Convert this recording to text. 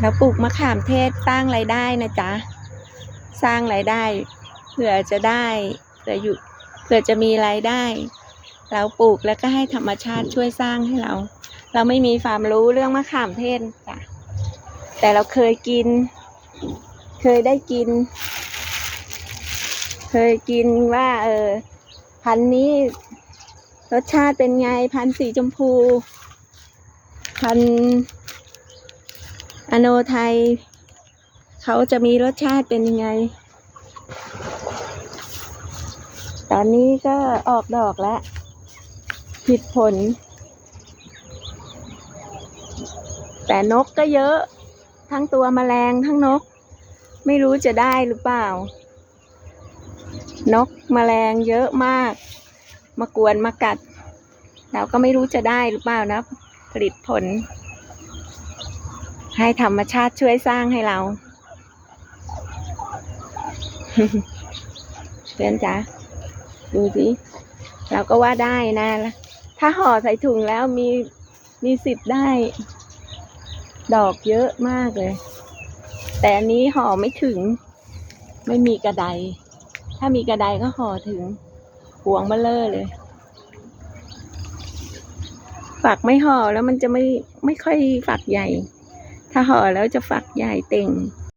แล้วปลูกมะขามเทศสร้างรายได้นะจ๊ะ สร้างรายได้เผื่อจะได้เผื่ออยู่เผื่อจะมีรายได้ เราปลูกแล้วก็ให้ธรรมชาติช่วยสร้างให้เรา เราไม่มีความรู้เรื่องมะขามเทศจ้ะแต่เราเคยกิน เคยได้กิน เคยกินว่า เออ พันธุ์นี้รสชาติเป็นไง พันธุ์สีชมพู พันธุ์ อโนไทย เขาจะมีรสชาติเป็นยังไง ตอนนี้ก็ออกดอกแล้วผิดผล แต่นกก็เยอะ ทั้งตัวแมลงทั้งนก ไม่รู้จะได้หรือเปล่า นกแมลงเยอะมาก มากวนมากัด เราก็ไม่รู้จะได้หรือเปล่านะผลิตผล ให้ธรรมชาติช่วยสร้างให้เรา เพื่อนจ๊ะดูสิเราก็ว่าได้นะ ถ้าห่อใส่ถุงแล้วมีมีสิทธิ์ได้ ดอกเยอะมากเลย แต่อันนี้ห่อไม่ถึง ไม่มีกระได ถ้ามีกระไดก็ห่อถึงพวงเบลเลอเลยฝักไม่ห่อแล้วมันจะไม่ไม่ค่อยฝักใหญ่ ถ้าห่อแล้วจะฝักใหญ่เต่ง